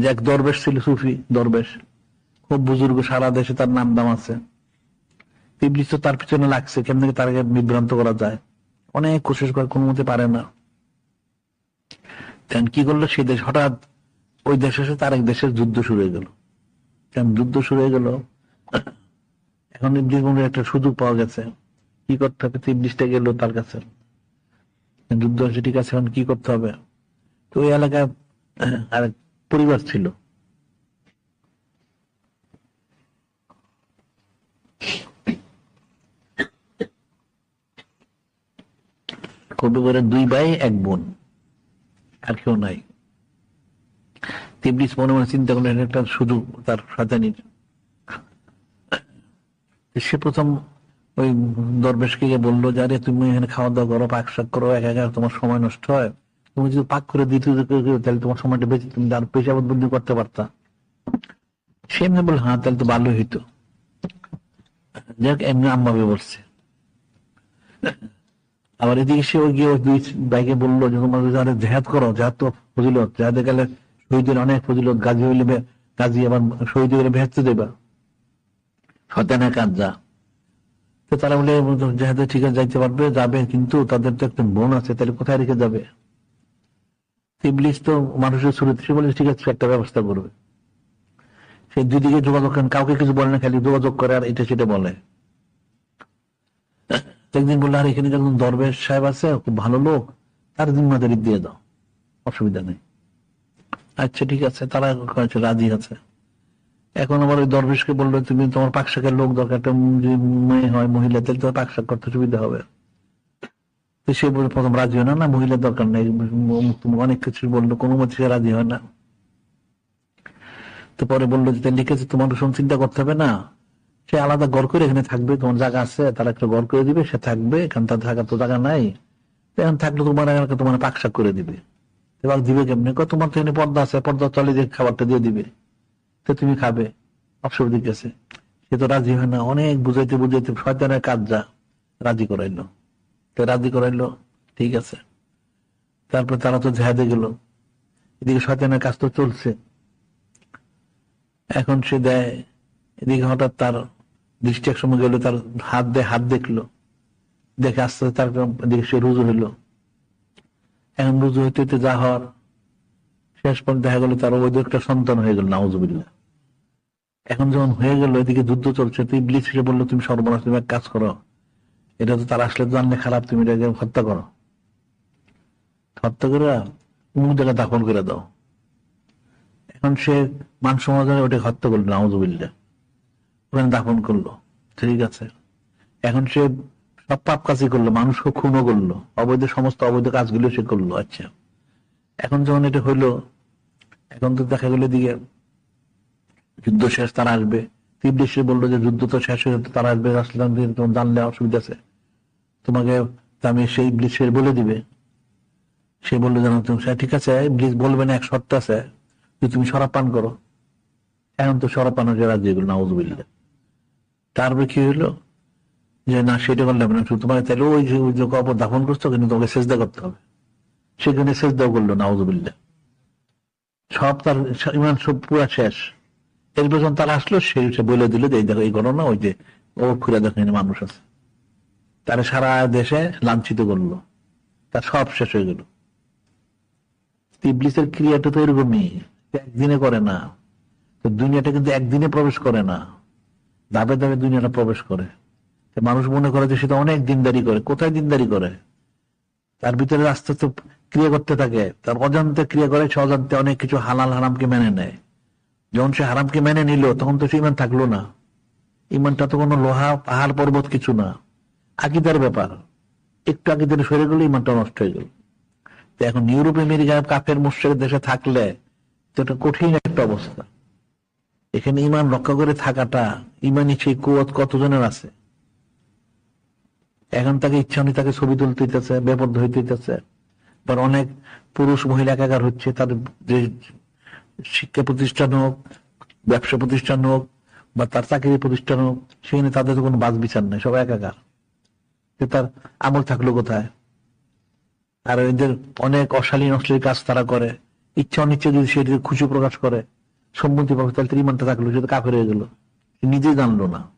যে এক দরবেশ ছিল সুফি দরবেশ। খুব বুজুর্গ, সারা দেশে তার নাম দাম আছে। ইবলিস তো তার পিছনে লাগছে, কেমন তাকে বিভ্রান্ত করা যায়? অনেক কোশিশ করে, কোনো মতে পারে না। তখন কি করল? সেই দেশ হঠাৎ ওই দেশে এসে তার এক দেশের যুদ্ধ শুরু হয়ে গেল। কারণ যুদ্ধ শুরু হয়ে গেল? এখন ইবলিস একটা সুযোগ পাওয়া গেছে। কি করতে হবে? তো ইবলিসটা গেল তার কাছে। যুদ্ধ হচ্ছে ঠিক আছে, এখন কি করতে হবে? তো ওই এলাকায় আরেক পরিবার ছিল। পরিবারের দুই ভাই, এক বোন, আর কেউ নাই। তিবলিস মনে মনে চিন্তা করলেন একটা সুযোগ তার সাজানির সে প্রথম ওই দরবেশকে বলল, যে আরে তুমি এখানে খাওয়া দাওয়া করো, পাক শাক করো, এক একা তোমার সময় নষ্ট হয়। তুমি যদি পাক করে দিতে তাহলে তোমার সময়টা বেঁচে তুমি আর পেশা বদলি করতে পারতা। সে এমনি বলল হ্যাঁ তাহলে তো ভালো হইতো। যাক, এমনি আম্মাবে বলছে। আবার এদিকে সে ওই গিয়ে দুই বাইকে বলল যে, তোমার জেহাদ করো, জেহাদ তো ফজিলত, জেহাদে গেলে শহীদের অনেক ফজিলত, গাজী হইলে গাজী আবার শহীদ হইলে ভেস্তে দেবা। শতানে কাজ যা। তো তারা বলে, জেহাদে ঠিক আছে, যাইতে পারবে, যাবে, কিন্তু তাদের তো একটা বোন আছে, তাহলে কোথায় রেখে যাবে? ইবলিস তো মানুষের শুরুতে সে বলে, ঠিক আছে, একটা ব্যবস্থা করবে। সে দুদিকে যোগাযোগ করেন। কাউকে কিছু বলে না, খালি যোগাযোগ করে, আর এটা সেটা বলে। একদিন বলল, আর, এখানে যখন দরবেশ সাহেব আছে, খুব ভালো লোক, তার জিম্মাদারি দিয়ে দাও। অসুবিধা নেই। আচ্ছা ঠিক আছে। তারা রাজি আছে। এখন আবার ওই দরবেশকে বলল, তুমি তোমার পাকশাকের লোক দরকার, একটা মেয়ে হয় মহিলা তাহলে তোমার পাকশাক করতে সুবিধা হবে। সে বলে প্রথম রাজি হয় না না মহিলার দরকার নেই অনেক কিছু বলল, কোনো মতে সে রাজি হয় না। তো পরে বলল যে লিখেছে, তোমার ওসব চিন্তা করতে হবে না। সে আলাদা ঘর করে এখানে থাকবে, তোমার জায়গা আছে, তারা একটা ঘর করে দিবে, সে থাকবে এখান তার থাকার তো জায়গা নাই। এখন থাকলে তোমার এলাকা তোমার পাকশাক করে দিবে। এবার দিবে কেমনি? তোমার তো এখানে পর্দা আছে, পর্দা চলে যে খাবারটা দিয়ে দিবে। তো তুমি খাবে অসুবিধা আছে সে তো রাজি হয় না, অনেক বুঝাইতে বুঝাইতে শয়তানের কাজ যা রাজি করাইলো। রাজি করাইলো? ঠিক আছে। তারপর তারা তো জেহাদে গেল। এদিকে শয়তানের কাজ তো চলছে। এখন সে দেয়, এদিকে হঠাৎ তার দৃষ্টি এক সময় গেল, তার হাত দেয় হাত দেখল। দেখে আস্তে আস্তে তার এদিকে সে রুজু হইল। এখন রুজু হইতে হইতে যা হওয়ার, শেষ পর্যন্ত দেখা গেল তার ওই একটা সন্তান হয়ে গেল, নাউজুবিল্লাহ। এখন যখন হয়ে গেল, এদিকে যুদ্ধ চলছে তুই এসে বলল, তুমি সর্বনাশ, তুমি এক কাজ করো। এটা তো তার আসলে জানলে খারাপ, তুমি এটাকে হত্যা করো। হত্যা করে অমুক জায়গায় দাফন করে দাও। এখন সে মান সমাজে ওটাকে হত্যা করল, নাউজুবিল্লাহ। ওখানে দাফন করল, ঠিক আছে। এখন সে সব পাপ কাজই করল, মানুষকে খুনও করল, অবৈধ সমস্ত অবৈধ কাজগুলো সে করল আচ্ছা। এখন যখন এটা হইল এখন তো দেখা গেল দিকে যুদ্ধ শেষ, তারা আসবে। তিব্রিশ বলল যে যুদ্ধ তো শেষ হয়ে তারা আসবে আসলে তোমার জানলে অসুবিধা আছে। তোমাকে আমি সেই ব্লিচের বলে দিবে। সে বলল, জানো তুমি ঠিক আছে, ব্লিচ বলবে না, এক শর্ত আছে। যে তুমি শরাব পান করো। এখন তো শরাব পান হচ্ছে রাজি এগুলো নাউজুবিল্লা তারপরে কি হইল? যে না, সেটা করলে না। শুধু তোমাকে তাহলে ওই যে, ওই কবর দাফন করছ, কিন্তু তোমাকে সেজদা করতে হবে। সেখানে সেজদাও করল নাউজুবিল্লা সব তার ইমান সব পুরা শেষ। এরপর যখন তারা আসলো, সে বলে দিল যে, এই দেখো, এই ঘটনা ওই যে, ও খুঁড়ে দেখো এখানে মানুষ আছে। তারা সারা দেশে লাঞ্ছিত করল। তার সব শেষ হয়ে গেল। ইবলিসের ক্রিয়াটা তো এরকমই একদিনে করে না। তো দুনিয়াটা কিন্তু একদিনে প্রবেশ করে না। ধাপে ধাপে দুনিয়াটা প্রবেশ করে। মানুষ মনে করে যে সেটা অনেক দিনদারি করে, কোথায় দিনদারি করে? তার ভিতরে আস্তে আস্তে ক্রিয়া করতে থাকে। তার অজান্তে ক্রিয়া করে, সে অজান্তে অনেক কিছু হালাল হারামকে মেনে নেয়। যখন সে হারামকে মেনে নিল, তখন তো সে ইমান থাকল না। ইমানটা তো কোনো লোহা, পাহাড় পর্বত কিছু না। আকিদার ব্যাপার। একটু আকিদার সরে গেলে, ইমানটা নষ্ট হয়ে গেল। তো এখন ইউরোপ আমেরিকা কাপের মুশ্রেক দেশে থাকলে তো এটা কঠিন একটা অবস্থা। এখানে ইমান রক্ষা করে থাকাটা, ইমানই সেই কুয়ত কতজনের আছে? এখন তাকে ইচ্ছা নেই তাকে ছবি তুলতে হইতেছে বেপদ্ধ হইতে হইতেছে বা অনেক পুরুষ মহিলা একাকার হচ্ছে, তাদের যে শিক্ষা প্রতিষ্ঠান হোক, ব্যবসা প্রতিষ্ঠান হোক, বা তার চাকরি প্রতিষ্ঠান হোক, সেখানে তাদের তো কোনো বাজ বিচার নেই, সবাই একাকার। যে তার আমল থাকল কোথায়? আর এদের অনেক অশালীন, অশ্লীল কাজ তারা করে। ইচ্ছা অনিচ্ছা যদি সে খুশি প্রকাশ করে সম্মতি পাবে তাহলে তার ইমানটা থাকল সেটা কাফের হয়ে গেল। নিজে জানলো না।